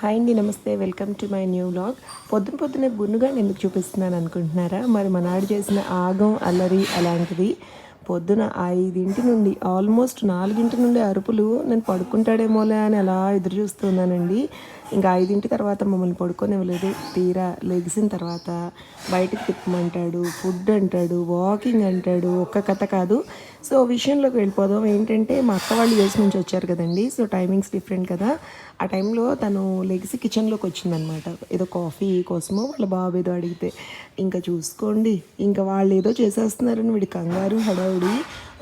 Hi అండి నమస్తే. Welcome to my new blog పొద్దున పొద్దునే గున్నుగా ఎందుకు చూపిస్తున్నాను అనుకుంటున్నారా? మరి మనాడు చేసిన ఆగం అల్లరి అలాంటిది. పొద్దున ఐదింటి నుండి ఆల్మోస్ట్ నాలుగింటి నుండి అరుపులు నేను పడుకుంటాడేమోలే అని అలా ఎదురు చూస్తున్నానండి ఇంకా ఐదింటి తర్వాత మమ్మల్ని పడుకోనివ్వలేదు తీరా లెగిసిన తర్వాత బయటకు తిప్పమంటాడు ఫుడ్ అంటాడు వాకింగ్ అంటాడు ఒక్క కథ కాదు. సో విషయంలోకి వెళ్ళిపోదాం. ఏంటంటే మా అక్క వాళ్ళు యూఎస్ నుంచి వచ్చారు కదండి. సో టైమింగ్స్ డిఫరెంట్ కదా. ఆ టైంలో తను లెగిసి కిచెన్లోకి వచ్చిందనమాట ఏదో కాఫీ కోసమో వాళ్ళ బాబు ఏదో అడిగితే ఇంకా చూసుకోండి ఇంకా వాళ్ళు ఏదో చేసేస్తున్నారని వీడి కంగారు హడావుడి.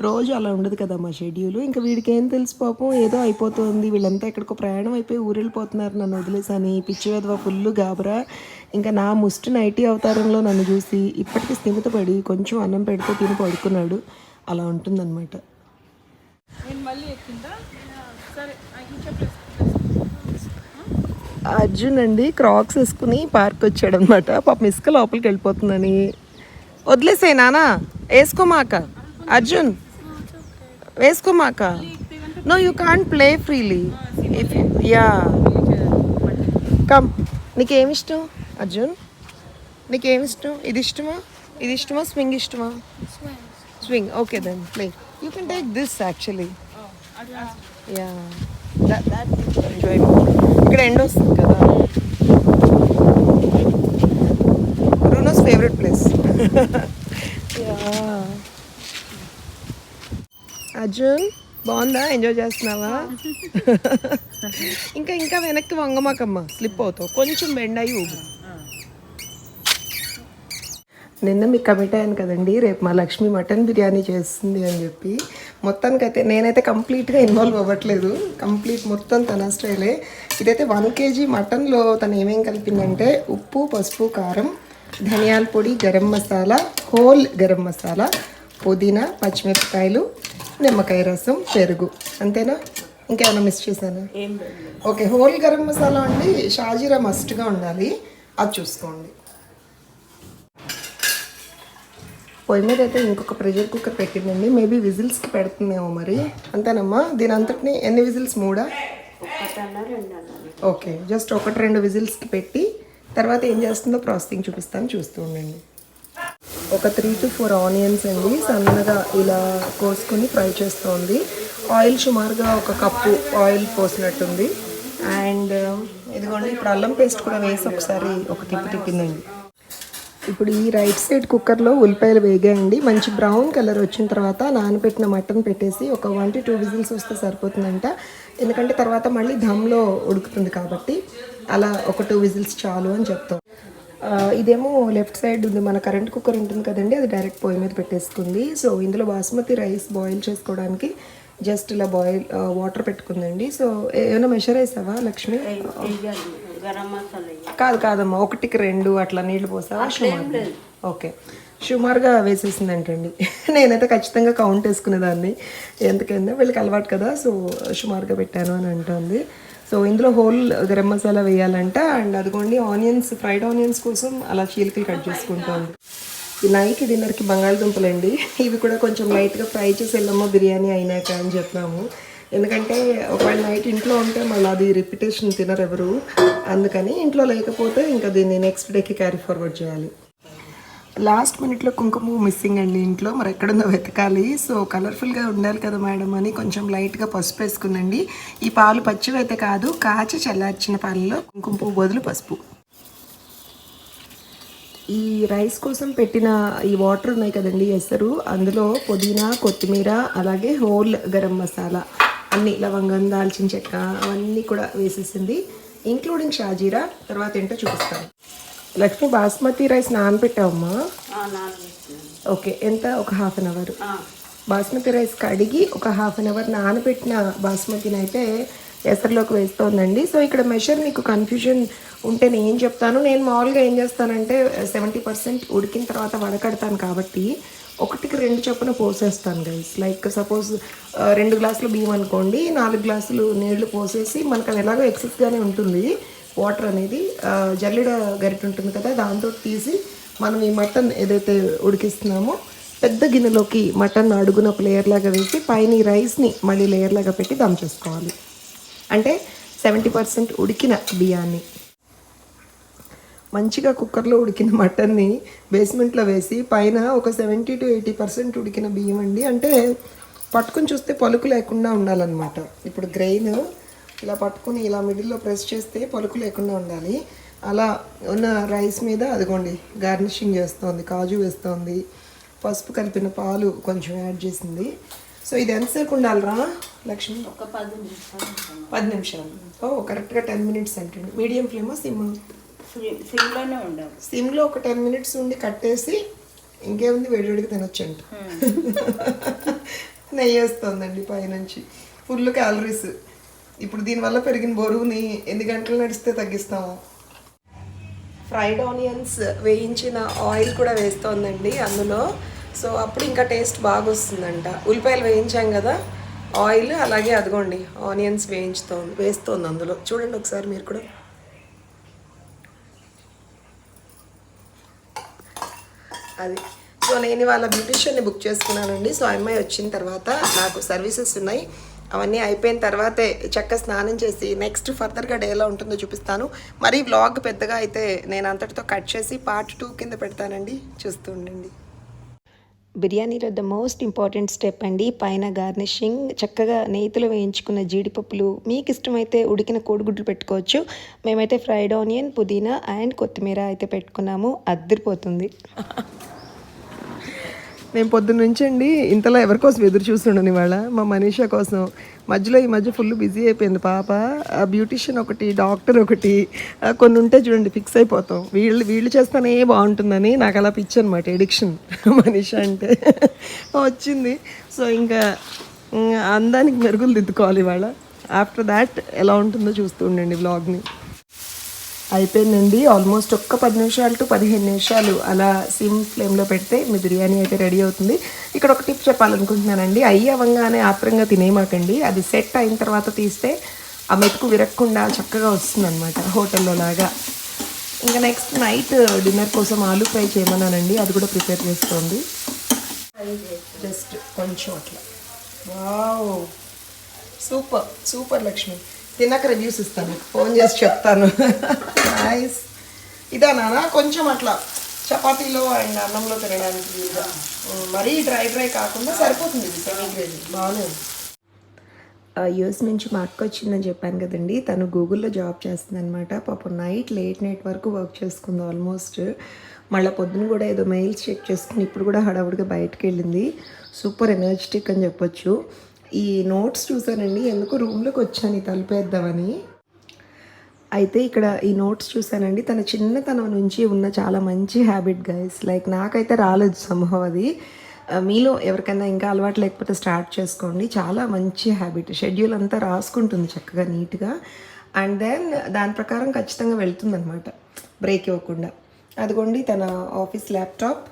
రోజు అలా ఉండదు కదా మా షెడ్యూల్. ఇంకా వీడికి ఏం తెలుసు పాపం ఏదో అయిపోతుంది. వీళ్ళంతా ఎక్కడికో ప్రయాణం అయిపోయి ఊరెళ్ళిపోతున్నారు నన్ను వదిలేసని. పిచ్చి వెధవ ఫుల్ గాబరా. ఇంకా నా ముష్టి నైటీ అవతారంలో నన్ను చూసి ఇప్పటికీ స్థిమితపడి కొంచెం అన్నం పెడితే తిని పడుకున్నాడు. అలా ఉంటుందన్నమాట. అర్జున్ అండి క్రాక్స్ వేసుకుని పార్క్ వచ్చాడు అనమాట పాపం ఇసుక లోపలికి వెళ్ళిపోతుందని. వదిలేసే నానా వేసుకోమాక Arjun. వేసుకోమాక. No you can't play freely if ya come నీకేమి ఇష్టం అర్జున్? నీకేమి ఇష్టం ఇది ఇష్టమా ఇది ఇష్టమా? స్వింగ్. ఇష్టమా swing okay then play you can take this actually ya that enjoy ఇక్కడ ఎండ్ వస్తుంది కదా. రూనోస్ ఫేవరెట్ ప్లేస్ అర్జున్ బాగుందా? ఎంజాయ్ చేస్తున్నావా? ఇంకా ఇంకా వెనక్కి వంగమాకమ్మ. స్లిప్ అవుతావు. కొంచెం బెండ్ అయ్యి ఊగు. నిన్న మీకు కమిట్ అయ్యాను కదండి. రేపు మా లక్ష్మి మటన్ బిర్యానీ చేస్తుంది అని చెప్పి. మొత్తానికైతే నేనైతే కంప్లీట్గా ఇన్వాల్వ్ అవ్వట్లేదు. కంప్లీట్ మొత్తం తన స్టైలే. ఇదైతే వన్ కేజీ మటన్లో తను ఏమేం కలిపిందంటే ఉప్పు పసుపు కారం ధనియాల పొడి గరం మసాలా హోల్ గరం మసాలా పుదీనా పచ్చిమిరపకాయలు నిమ్మకాయ రసం పెరుగు. అంతేనా? ఇంకేమైనా మిస్ చేశాను? ఓకే హోల్ గరం మసాలా అండి షాజీరా మస్ట్గా ఉండాలి. అది చూసుకోండి. పొయ్యి మీద అయితే ఇంకొక ప్రెషర్ కుక్కర్ పెట్టిందండి. మేబీ విజిల్స్కి పెడుతుందేమో మరి. అంతేనమ్మా? దీని అంతటిని ఎన్ని విజిల్స్? మూడా? ఓకే జస్ట్ ఒకటి రెండు విజిల్స్కి పెట్టి తర్వాత ఏం చేస్తుందో ప్రాసెసింగ్ చూపిస్తాను. చూస్తూ ఉండండి. ఒక త్రీ టు ఫోర్ ఆనియన్స్ అండి సన్నగా ఇలా కోసుకొని ఫ్రై చేస్తోంది. ఆయిల్ సుమారుగా ఒక కప్పు ఆయిల్ పోసినట్టుంది. అండ్ uh, ఇదిగోండి ఇప్పుడు అల్లం పేస్ట్ కూడా వేసి ఒకసారి ఒక తిప్పి తిప్పిందండి. ఇప్పుడు ఈ రైట్ సైడ్ కుక్కర్లో ఉల్లిపాయలు వేగాయండి. మంచి బ్రౌన్ కలర్ వచ్చిన తర్వాత నానబెట్టిన మటన్ పెట్టేసి ఒక వన్ టు టూ విజిల్స్ వస్తే సరిపోతుందంట. ఎందుకంటే తర్వాత మళ్ళీ ధమ్లో ఉడుకుతుంది కాబట్టి అలా ఒక టూ విజిల్స్ చాలు అని చెప్తాం. ఇదేమో లెఫ్ట్ సైడ్ ఉంది మన కరెంట్ కుక్కర్ ఉంటుంది కదండి అది డైరెక్ట్ పొయ్యి మీద పెట్టేసుకుంది. సో ఇందులో బాస్మతి రైస్ బాయిల్ చేసుకోవడానికి జస్ట్ ఇలా బాయిల్ వాటర్ పెట్టుకుందండి. సో ఏమైనా మెషర్ వేసావా లక్ష్మి. కాదు కాదమ్మా ఒకటికి రెండు అట్లా నీళ్ళు పోసావా? ఓకే. సుమారుగా వేసేసిందంటండి. నేనైతే ఖచ్చితంగా కౌంట్ వేసుకునేదాన్ని ఎందుకైందో వీళ్ళకి అలవాటు కదా సో సుమారుగా పెట్టాను అని అంటుంది. సో ఇందులో హోల్ గరం మసాలా వేయాలంట అండ్ అదిగోండి ఆనియన్స్ ఫ్రైడ్ ఆనియన్స్ కోసం అలా చీలికలు కట్ చేసుకుంటాం. ఈ నైట్ డిన్నర్కి బంగాళదుంపలు అండి ఇవి కూడా కొంచెం లైట్గా ఫ్రై చేసి వెళ్ళమ్మ బిర్యానీ అయినాక అని చెప్పాము. ఎందుకంటే ఒకవేళ నైట్ ఇంట్లో ఉంటే మళ్ళీ అది రిపిటేషన్ తినరు ఎవరు అందుకని ఇంట్లో లేకపోతే ఇంకా దీన్ని నెక్స్ట్ డేకి క్యారీ ఫార్వర్డ్ చేయాలి. లాస్ట్ మినిట్లో కుంకుమ మిస్సింగ్ అండి ఇంట్లో. మరి ఎక్కడుందో వెతకాలి. సో కలర్ఫుల్గా ఉండాలి కదా మేడం అని కొంచెం లైట్గా పసుపు వేసుకుందండి ఈ పాలు పచ్చివి అయితే కాదు కాచి చల్లార్చిన పాలలో కుంకుమ పువ్వు బదులు పసుపు. ఈ రైస్ కోసం పెట్టిన ఈ వాటర్ ఉన్నాయి కదండి ఎసరు. అందులో పుదీనా కొత్తిమీర అలాగే హోల్ గరం మసాలా అన్ని లవంగం దాల్చిన చెక్క అవన్నీ కూడా వేసేసింది ఇంక్లూడింగ్ షాజీరా. తర్వాత ఏంటో చూపిస్తాను. లక్ష్మి బాస్మతి రైస్ నానబెట్టావమ్మా. ఓకే ఎంత? ఒక half an hour. Basmati rice కడిగి ఒక హాఫ్ అన్ అవర్ నానబెట్టిన బాస్మతిని అయితే ఎసరులోకి వేస్తోందండి. సో ఇక్కడ మెషర్ మీకు కన్ఫ్యూజన్ ఉంటే నేను ఏం చెప్తాను? నేను మామూలుగా ఏం చేస్తానంటే సెవెంటీ పర్సెంట్ ఉడికిన తర్వాత వడకడతాను కాబట్టి ఒకటికి రెండు చొప్పున పోసేస్తాను గైస్ లైక్ సపోజ్ రెండు గ్లాసులు బియ్యం అనుకోండి నాలుగు గ్లాసులు నీళ్ళు పోసేసి మనకు అది ఎలాగో ఎక్సెస్గానే ఉంటుంది. వాటర్ అనేది జల్లెడ గరిట ఉంటుంది కదా దాంతో తీసి మనం ఈ మటన్ ఏదైతే ఉడికిస్తున్నామో పెద్ద గిన్నెలోకి మటన్ అడుగున ఒక లేయర్ లాగా వేసి పైన ఈ రైస్ని మళ్ళీ లేయర్ లాగా పెట్టి దమ్ చేసుకోవాలి. అంటే సెవెంటీ పర్సెంట్ ఉడికిన బియ్యాన్ని. మంచిగా కుక్కర్లో ఉడికిన మటన్ని బేస్మెంట్లో వేసి పైన ఒక సెవెంటీ టు ఎయిటీ పర్సెంట్ ఉడికిన బియ్యం అండి. అంటే పట్టుకుని చూస్తే పలుకు లేకుండా ఉండాలన్నమాట. ఇప్పుడు గ్రెయిన్ ఇలా పట్టుకుని ఇలా మిడిల్లో ప్రెస్ చేస్తే పలుకు లేకుండా ఉండాలి. అలా ఉన్న రైస్ మీద అదిగోండి గార్నిషింగ్ చేస్తోంది కాజు వేస్తోంది పసుపు కలిపిన పాలు కొంచెం యాడ్ చేసింది. సో ఇది ఎంతసేపు ఉండాలిరా లక్ష్మి? ఒక పది నిమిషాలు. పది నిమిషాలు. ఓ కరెక్ట్గా టెన్ మినిట్స్ అంటే మీడియం ఫ్లేమా సిమ్? సిమ్- సిమ్లోనే ఉండాలి. సిమ్లో ఒక టెన్ మినిట్స్ ఉండి కట్టేసి ఇంకేముంది వేడివేడిగా తినొచ్చంట. నెయ్యి వేస్తుందండి పైనుంచి. Full calories. ఇప్పుడు దీనివల్ల పెరిగిన బరువుని ఎన్ని గంటలు నడిస్తే తగ్గిస్తాము? ఫ్రైడ్ ఆనియన్స్ వేయించిన ఆయిల్ కూడా వేస్తోందండి అందులో. సో అప్పుడు ఇంకా టేస్ట్ బాగా వస్తుందంట ఉల్లిపాయలు వేయించాం కదా ఆయిల్ అలాగే అదిగోండి ఆనియన్స్ వేయించుతోంది వేస్తోంది అందులో. చూడండి ఒకసారి మీరు కూడా. అది. సో నేను వాళ్ళ బ్యూటిషియన్ని బుక్ చేసుకున్నానండి. సో ఆ అమ్మాయి వచ్చిన తర్వాత నాకు సర్వీసెస్ ఉన్నాయి. అవన్నీ అయిపోయిన తర్వాతే చక్క స్నానం చేసి నెక్స్ట్ ఫర్దర్గా డేలో ఉంటుందో చూపిస్తాను. మరి వ్లాగ్ పెద్దగా అయితే నేను అంతటితో కట్ చేసి పార్ట్ టూ కింద పెడతానండి. చూస్తూ ఉండండి. బిర్యానీలో ద మోస్ట్ ఇంపార్టెంట్ స్టెప్ అండి. పైన గార్నిషింగ్ చక్కగా నేతిలో వేయించుకున్న జీడిపప్పులు మీకు ఇష్టమైతే ఉడికిన కోడిగుడ్లు పెట్టుకోవచ్చు. మేమైతే ఫ్రైడ్ ఆనియన్ పుదీనా అండ్ కొత్తిమీర అయితే పెట్టుకున్నాము. అద్దరిపోతుంది నేను పొద్దున్న నుంచి అండి ఇంతలో ఎవరి కోసం ఎదురు చూస్తుండను ఇవాళ? మా మనీషా కోసం. మధ్యలో ఈ మధ్య ఫుల్ బిజీ అయిపోయింది పాప. బ్యూటిషియన్ ఒకటి డాక్టర్ ఒకటి కొన్ని ఉంటే చూడండి ఫిక్స్ అయిపోతాం. వీళ్ళు వీళ్ళు చేస్తానే బాగుంటుందని నాకు అలా పిచ్చి అనమాట ఎడిక్షన్ మనీషా అంటే వచ్చింది. సో ఇంకా అందానికి మెరుగులు దిద్దుకోవాలి ఇవాళ. ఆఫ్టర్ దాట్ ఎలా ఉంటుందో చూస్తూ ఉండండి బ్లాగ్ని అయిపోయిందండి. ఆల్మోస్ట్ ఒక్క పది నిమిషాలు టు పదిహేను నిమిషాలు అలా సిమ్ ఫ్లేమ్లో పెడితే మీ బిర్యానీ అయితే రెడీ అవుతుంది. ఇక్కడ ఒక టిప్ చెప్పాలనుకుంటున్నానండి. అయ్యి అవ్వగానే ఆత్రంగా తినేయమాకండి అది సెట్ అయిన తర్వాత తీస్తే ఆ మెతుకు విరక్కుండా చక్కగా వస్తుంది అనమాట హోటల్లో లాగా. ఇంకా నెక్స్ట్ నైట్ డిన్నర్ కోసం ఆలూ ఫ్రై చేయమన్నానండి. అది కూడా ప్రిపేర్ చేసుకోండి. జస్ట్ కొంచెం అట్లా. వావ్! Super super Lakshmi. తిన్నాక రివ్యూస్ ఇస్తాను. ఫోన్ చేసి చెప్తాను. నైస్ ఇదా నాన్న కొంచెం అట్లా చపాతీలో అండ్ అన్నంలో తినడానికి వీలుగా. మరీ డ్రై డ్రై కాకుండా సరిపోతుంది ఇది సెమీ గ్రేవీ. బాగానే యూఎస్ నుంచి మా అక్క వచ్చిందని చెప్పాను కదండి. తను గూగుల్లో జాబ్ చేస్తుంది అనమాట పాపం నైట్ లేట్ నైట్ వరకు వర్క్ చేసుకుంది ఆల్మోస్ట్. మళ్ళీ పొద్దున కూడా ఏదో మెయిల్స్ చెక్ చేసుకుని ఇప్పుడు కూడా హడావుడిగా బయటకు వెళ్ళింది. సూపర్ ఎనర్జెటిక్ అని చెప్పొచ్చు. ఈ నోట్స్ చూశానండి. ఎందుకు రూమ్లోకి వచ్చాను ఈ తలుపేద్దామని అయితే ఇక్కడ ఈ నోట్స్ చూసానండి తన చిన్నతనం నుంచి ఉన్న చాలా మంచి హ్యాబిట్ గైస్ లైక్ నాకైతే రాలేదు సంభవం అది. మీలో ఎవరికైనా ఇంకా అలవాటు లేకపోతే స్టార్ట్ చేసుకోండి. చాలా మంచి హ్యాబిట్ షెడ్యూల్ అంతా రాసుకుంటుంది చక్కగా నీట్గా అండ్ దెన్ దాని ప్రకారం ఖచ్చితంగా వెళ్తుందనమాట బ్రేక్ ఇవ్వకుండా. అదిగోండి తన ఆఫీస్ ల్యాప్టాప్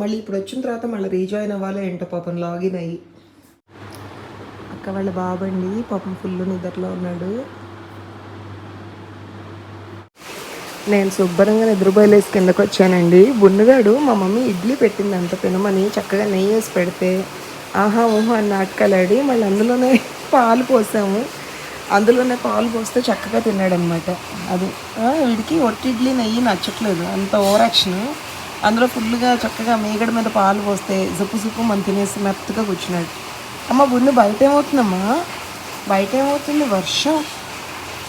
మళ్ళీ ఇప్పుడు వచ్చిన తర్వాత మళ్ళీ రీజాయిన్ అవ్వాలో ఏంటో పాపం లాగిన్ అయ్యి. అక్క వాళ్ళ బాబండి పాపం ఫుల్ నిద్రలో ఉన్నాడు. నేను శుభ్రంగా నిద్రపోయలేసి కిందకు వచ్చానండి. బున్నగాడు మా మమ్మీ ఇడ్లీ పెట్టింది అంత తినమని చక్కగా నెయ్యి వేసి పెడితే ఆహా ఊహా అని నాటకాలాడి మళ్ళీ అందులోనే పాలు పోసాము. అందులోనే పాలు పోస్తే చక్కగా తిన్నాడనమాట. అది వీడికి ఒట్టి ఇడ్లీ నెయ్యి నచ్చట్లేదు. అంత ఓవరాక్షన్ అందులో ఫుల్గా చక్కగా మేగడ మీద పాలు పోస్తే జుప్పు జుప్పు మనం తినేసి మెత్తగా కూర్చున్నాడు. అమ్మ బున్ను బయట ఏమవుతుందమ్మా బయట ఏమవుతుంది వర్షం.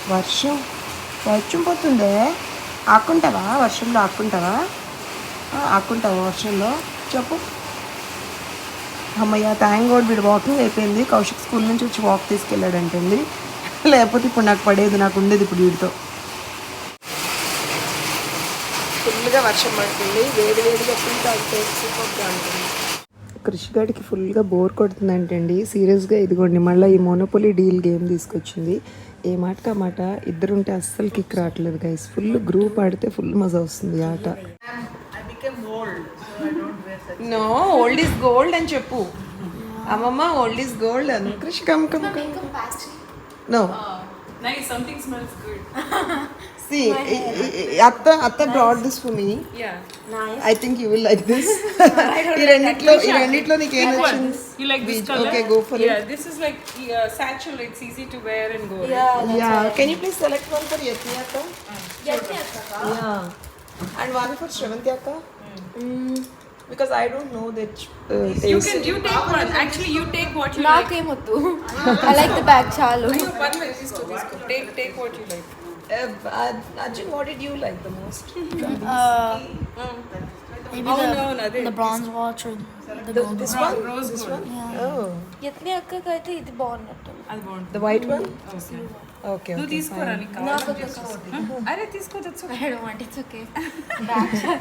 వర్షం. వర్షం పోతుందే? ఆకుంటావా? వర్షంలో ఆకుంటావా? ఆక్కుంటావా ఆకుంటావా వర్షంలో? చెప్పు. అమ్మయ్య థ్యాంక్ గోడ్ వీడు వాకింగ్ అయిపోయింది. కౌశిక్ స్కూల్ నుంచి వచ్చి వాక్ తీసుకెళ్ళాడంటండి. లేకపోతే ఇప్పుడు నాకు పడేది నాకు ఉండేది ఇప్పుడు వీడితో. ఫుల్గా వర్షం పడుతుంది. వేడి వేడిగా ఫుల్ తాగితే సూపర్గా ఉంటుంది. కృషిగాడికి ఫుల్గా బోర్ కొడుతుందంటండి సీరియస్గా ఇదిగోండి మళ్ళీ ఈ మోనోపొలీ డీల్ గేమ్ తీసుకొచ్చింది ఏ మాటకా మాట ఇద్దరుంటే అస్సలు కిక్ రావట్లేదు గైస్ ఫుల్ గ్రూప్ ఆడితే ఫుల్ మజా వస్తుంది ఆట నో ఓల్డ్ ఈస్ గోల్డ్ అని చెప్పు అమ్మమ్మ ఓల్డ్ ఈస్ గోల్డ్ అని Krishi come come come no. Something smells good. See, eh, Atta, eh, eh, Atta nice. brought this for me. Yeah. Nice. I think you will like this. I don't. You like, this color? Okay, go for yeah, it. Yeah, this is like uh, satchel. It's easy to wear and go. Yeah. Yeah. Right. Can you please select one for Yatni Atta? Yatni Atta. Yeah. And one for Shravanti Atta. Mm. Mm. because I don't know that. Uh, you can you take one. Actually, you take what you like. I like the bag. Chalo. Take take what you like. Arjun what did you like the most maybe Oh no, no, the bronze watch the gold this one Rose gold. ఓ యత్ని అక్కకి అయితే ఇది బాగున్నట్టు అది బాగుంటుంది the white one Okay నువ్వు కావాలి అరే తీసుకో తెచ్చు I don't want it's okay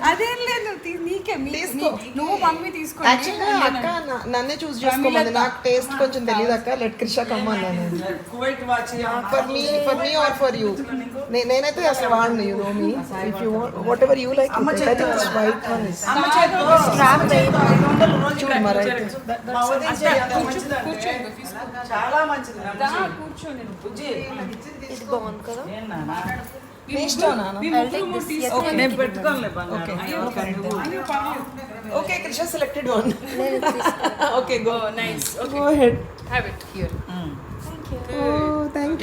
అదేం లేదు తీ- నీకే తీసుకో. నువ్వు మమ్మీ యాక్చువల్గా అక్క నన్నే చూస్ చేసుకోమంది. నాకు టేస్ట్ కొంచెం తెలియదు అక్క. Let Krisha కమ్మన్నాను for me for me or for you నేనైతే అసలు వాడిని you know me if you whatever you like white one is చూడు మరి తీసుకో. చాలా మంచిది. దా, కూర్చో నేను. ఇది బాగుంది కదా. Okay selected one okay go. Go head. Thank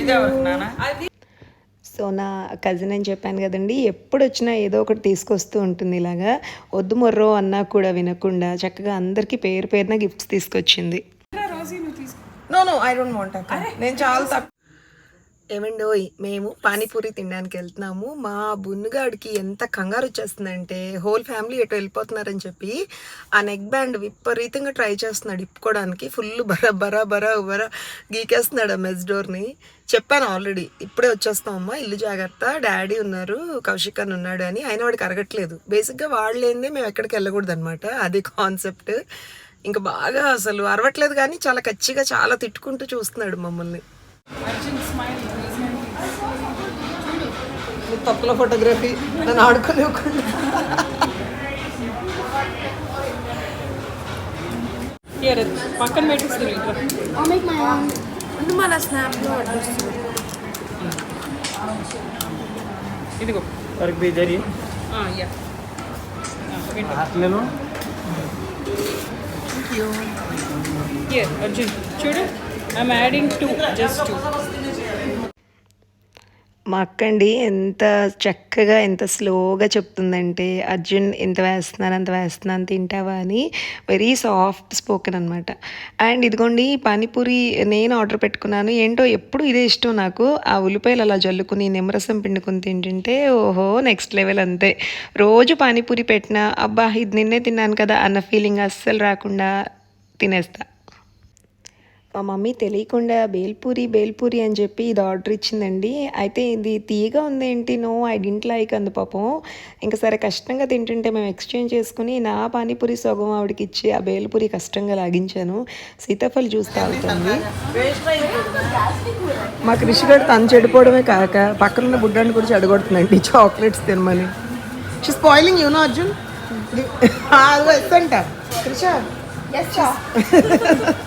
so నా కజిన్ అని చెప్పాను కదండి ఎప్పుడు వచ్చినా ఏదో ఒకటి తీసుకొస్తూ ఉంటుంది ఇలాగా. వద్దు మొర్రో అన్నా కూడా వినకుండా చక్కగా అందరికీ పేరు పేరున గిఫ్ట్స్ తీసుకొచ్చింది. No no I don't want నేను చాలా తక్కువ ఏమండోయ్ మేము పానీపూరి తినడానికి వెళ్తున్నాము. మా బున్నుగాడికి ఎంత కంగారు వచ్చేస్తుందంటే హోల్ ఫ్యామిలీ ఎటు వెళ్ళిపోతున్నారని చెప్పి ఆ నెక్ బ్యాండ్ విపరీతంగా ట్రై చేస్తున్నాడు ఇప్పుకోవడానికి. ఫుల్ బరా బరా బరా బరా గీకేస్తున్నాడు ఆ మెస్ డోర్ని. చెప్పాను ఆల్రెడీ ఇప్పుడే వచ్చేస్తామమ్మా ఇల్లు జాగ్రత్త డాడీ ఉన్నారు కౌశిక్ అని ఉన్నాడు అని. ఆయన వాడికి అరగట్లేదు. బేసిక్గా వాళ్ళు ఏంది మేము ఎక్కడికి వెళ్ళకూడదు అనమాట అది కాన్సెప్ట్. ఇంకా బాగా అసలు అరవట్లేదు కానీ చాలా కచ్చిగా చాలా తిట్టుకుంటూ చూస్తున్నాడు మమ్మల్ని. తప్పుల ఫోటోగ్రఫీ నన్ను ఆడుకోలేకుండా పక్కన పెట్టిస్తుంది ఇట్లా. స్నాప్లో ఇదిగో. వర్క్ బి జరి యా అట్లేను హియర్ అర్జున్. చూడు. I'm adding two just two మా అక్కండి ఎంత చక్కగా ఎంత స్లోగా చెప్తుందంటే అర్జున్ ఎంత వేస్తున్నాను అంత వేస్తున్నాను తింటావా? అని వెరీ సాఫ్ట్ స్పోకెన్ అనమాట అండ్ ఇదిగోండి పానీపూరి నేను ఆర్డర్ పెట్టుకున్నాను. ఏంటో ఎప్పుడు ఇదే ఇష్టం నాకు. ఆ ఉల్లిపాయలు అలా జల్లుకుని నిమ్మరసం పిండుకుని తింటుంటే ఓహో నెక్స్ట్ లెవెల్ అంతే. రోజు పానీపూరి పెట్టినా అబ్బా ఇది నిన్నే తిన్నాను కదా అన్న ఫీలింగ్ అస్సలు రాకుండా తినేస్తా. మా మమ్మీ తెలియకుండా బేల్పూరి బేల్పూరి అని చెప్పి ఇది ఆర్డర్ ఇచ్చిందండి. అయితే ఇది తీయగా ఉంది ఏంటి? నో ఐ డింట్ లైక్ అందు పాపం. ఇంకా సరే కష్టంగా తింటుంటే మేము ఎక్స్చేంజ్ చేసుకుని నా పానీపూరి సొగం ఆవిడకి ఇచ్చి ఆ బేల్పూరి కష్టంగా లాగించాను. సీతాఫల్ జ్యూస్ తాగుతుంది. మా కృషి గారు తను చెడిపోవడమే కాక పక్కనున్న బుడ్డాన్ని కూడా చెడగొడుతుందండి. చాక్లెట్స్ తినమని. She spoiling you know Arjun అది వస్తంట కృష?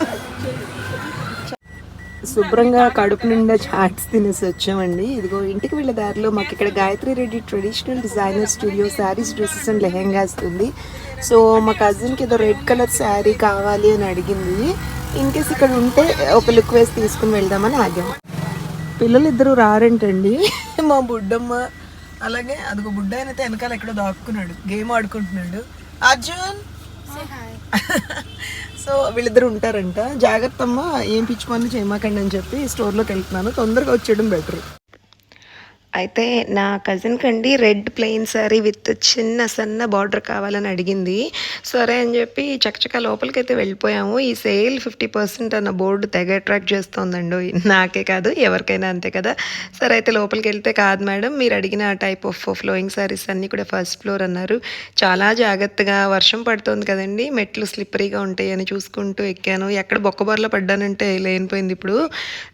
శుభ్రంగా కడుపు నిండా చాట్స్ తినేసి వచ్చామండి. ఇదిగో ఇంటికి వెళ్ళే దారిలో మాకు ఇక్కడ Gayatri Reddy traditional designer studio saris dresses and lehengas ఉంది సో మా కజిన్కి ఏదో రెడ్ కలర్ శారీ కావాలి అని అడిగింది. ఇన్ కేస్ ఇక్కడ ఉంటే ఒక లుక్ వేసి తీసుకుని వెళ్దామని ఆగాము పిల్లలు ఇద్దరు రారంటండి. మా బుడ్డమ్మ అలాగే అదిగో బుడ్డ అయితే వెనకాల ఎక్కడో దాక్కున్నాడు. గేమ్ ఆడుకుంటున్నాడు. అర్జున్! సో వీళ్ళిద్దరు ఉంటారంట. జాగ్రత్త అమ్మ ఏం పిచ్చి పనులు చేయమాకండి అని చెప్పి స్టోర్లోకి వెళ్తున్నాను. తొందరగా వచ్చేయడం బెటర్ అయితే నా కజిన్ కండి రెడ్ ప్లెయిన్ శారీ విత్ చిన్న సన్న బార్డర్ కావాలని అడిగింది. సరే అని చెప్పి చకచక లోపలికి అయితే వెళ్ళిపోయాము. ఈ సేల్ ఫిఫ్టీ పర్సెంట్ అన్న బోర్డు తెగ అట్రాక్ట్ చేస్తోందండి. నాకే కాదు ఎవరికైనా అంతే కదా. సరే అయితే లోపలికి వెళ్తే కాదు మేడం మీరు అడిగిన టైప్ ఆఫ్ ఫ్లోయింగ్ శారీస్ అన్నీ కూడా ఫస్ట్ ఫ్లోర్ అన్నారు. చాలా జాగ్రత్తగా వర్షం పడుతోంది కదండి. మెట్లు స్లిప్పరీగా ఉంటాయి అని చూసుకుంటూ ఎక్కాను. ఎక్కడ బొక్కబొరలో పడ్డానంటే లేనిపోయింది ఇప్పుడు.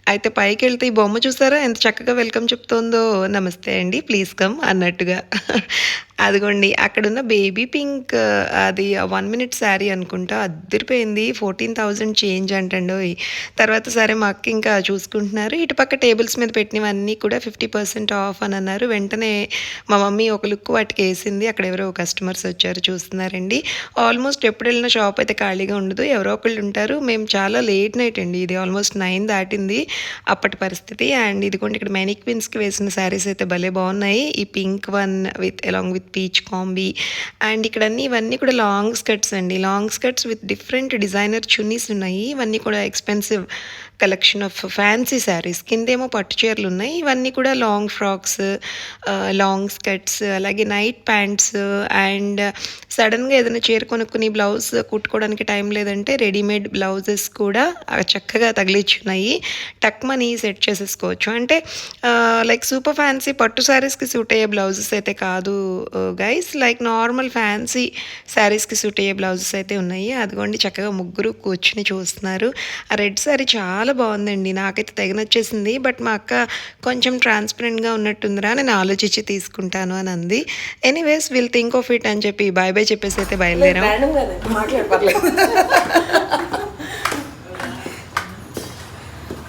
అయితే పైకి వెళ్తే ఈ బొమ్మ చూసారా? ఎంత చక్కగా వెల్కమ్ చెప్తోందో. నమస్తే అండి ప్లీజ్ కమ్ అన్నట్టుగా. అదిగోండి అక్కడున్న బేబీ పింక్ అది వన్ మినిట్ శారీ అనుకుంటా అద్దరిపోయింది ఫోర్టీన్ థౌజండ్ చేంజ్ అంటండో తర్వాత సరే మా అక్క ఇంకా చూసుకుంటున్నారు. ఇటుపక్క టేబుల్స్ మీద పెట్టినవన్నీ కూడా ఫిఫ్టీ పర్సెంట్ ఆఫ్ అని అన్నారు. వెంటనే మా మమ్మీ ఒక లుక్ వాటికి వేసింది. అక్కడ ఎవరో కస్టమర్స్ వచ్చారు చూస్తున్నారండి. ఆల్మోస్ట్ ఎప్పుడు వెళ్ళిన షాప్ అయితే ఖాళీగా ఉండదు. ఎవరో ఒకళ్ళు ఉంటారు. మేము చాలా లేట్ నైట్ అండి. ఇది ఆల్మోస్ట్ నైన్ దాటింది అప్పటి పరిస్థితి. అండ్ ఇదిగోండి ఇక్కడ మెనిక్విన్స్కి వేసిన శారీస్ అయితే భలే బాగున్నాయి. ఈ pink one with along with peach combi and ఇక్కడ అన్ని ఇవన్నీ కూడా లాంగ్ స్కర్ట్స్ అండి. Long skirts with different designer chunnis ఉన్నాయి. ఇవన్నీ కూడా expensive. Collection of fancy saris. కిందేమో పట్టు చీరలు ఉన్నాయి. ఇవన్నీ కూడా లాంగ్ ఫ్రాక్స్ లాంగ్ స్కర్ట్స్ అలాగే నైట్ ప్యాంట్స్ అండ్ సడన్గా ఏదైనా చీర కొనుక్కుని బ్లౌజ్ కుట్టుకోవడానికి టైం లేదంటే రెడీమేడ్ బ్లౌజెస్ కూడా ఆ చక్కగా తగిలిచ్చున్నాయి. టక్మని సెట్ చేసేసుకోవచ్చు. అంటే లైక్ సూపర్ ఫ్యాన్సీ పట్టు శారీస్కి సూట్ అయ్యే బ్లౌజెస్ అయితే కాదు గైస్ లైక్ నార్మల్ ఫ్యాన్సీ శారీస్కి సూట్ అయ్యే బ్లౌజెస్ అయితే ఉన్నాయి. అదిగోండి చక్కగా ముగ్గురు కూర్చుని చూస్తున్నారు. ఆ రెడ్ శారీ చాలా బాగుందండి. నాకైతే తెగ నచ్చేసింది బట్ మా అక్క కొంచెం ట్రాన్స్పరెంట్గా ఉన్నట్టుందిరా నేను ఆలోచించి తీసుకుంటాను అని అంది. Anyways will think of it అని చెప్పి బాయ్ బాయ్ చెప్పేసి అయితే బయలుదేరాం.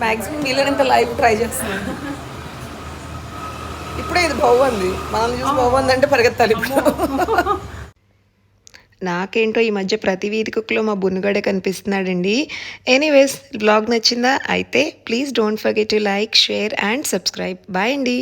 మ్యాక్సిమం వీలైనంత లైవ్ ట్రై చేస్తున్నాను. ఇప్పుడే ఇది బాగుంది మనం చూసి బాగుంది అంటే పరిగెత్తాలి ఇప్పుడు. నాకేంటో ఈ మధ్య ప్రతి వీధి కుక్కలో మా బున్నగడే కనిపిస్తున్నాడండి. ఎనీవేస్ బ్లాగ్ నచ్చిందా? అయితే please don't forget to like share and subscribe bye అండి.